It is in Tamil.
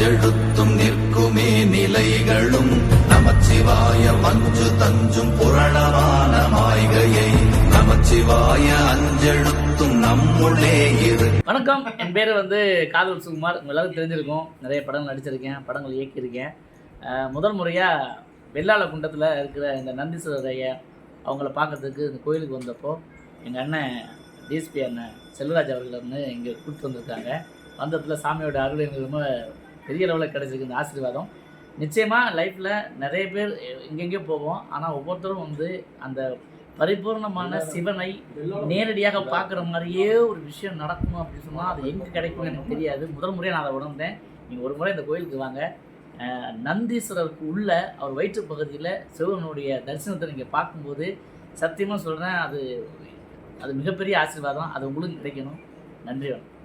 அஞ்செழுத்தும் நிற்குமே நிலைகளும். நமச்சிவாய மஞ்சு தஞ்சும் புரணமான மாய்கையை நமச்சிவாய அஞ்செழுத்தும் நம்முள்ளே இரு. வணக்கம். என் பேர் வந்து காதல் சுகுமார். உங்க எல்லாருக்கும் தெரிஞ்சிருக்கும். நிறைய படங்கள் நடிச்சிருக்கேன். படங்கள் இயக்கியிருக்கேன். முதல் முறையாக வெள்ளாள குண்டத்தில் இருக்கிற இந்த நந்தீஸ்வரர் ஐயா அவங்கள பார்க்கறதுக்கு இந்த கோயிலுக்கு வந்தப்போ எங்கள் அண்ணன் டிஎஸ்பி அண்ணன் செல்வராஜ் அவர்கள் வந்து இங்கே கூப்பிட்டு வந்திருக்காங்க. வந்ததில் சாமியோட அருள் எங்களுக்கு ரொம்ப பெரிய லெவலில் கிடைச்சிருக்கு இந்த ஆசீர்வாதம். நிச்சயமாக லைஃப்பில் நிறைய பேர் எங்கெங்கேயோ போவோம். ஆனால் ஒவ்வொருத்தரும் வந்து அந்த பரிபூர்ணமான சிவனை நேரடியாக பார்க்குற மாதிரியே ஒரு விஷயம் நடக்கணும் அப்படின்னு சொன்னால் அது எங்கே கிடைக்கும்னு எனக்கு தெரியாது. முதல் முறையாக நான் அதை உணர்ந்தேன். நீங்கள் ஒரு முறை இந்த கோயிலுக்கு வாங்க. நந்தீஸ்வரருக்கு உள்ள அவர் வயிற்று பகுதியில் சிவனுடைய தரிசனத்தை நீங்கள் பார்க்கும்போது சத்தியமாக சொல்கிறேன் அது அது மிகப்பெரிய ஆசீர்வாதம். அது உங்களுக்கு கிடைக்கணும். நன்றி வணக்கம்.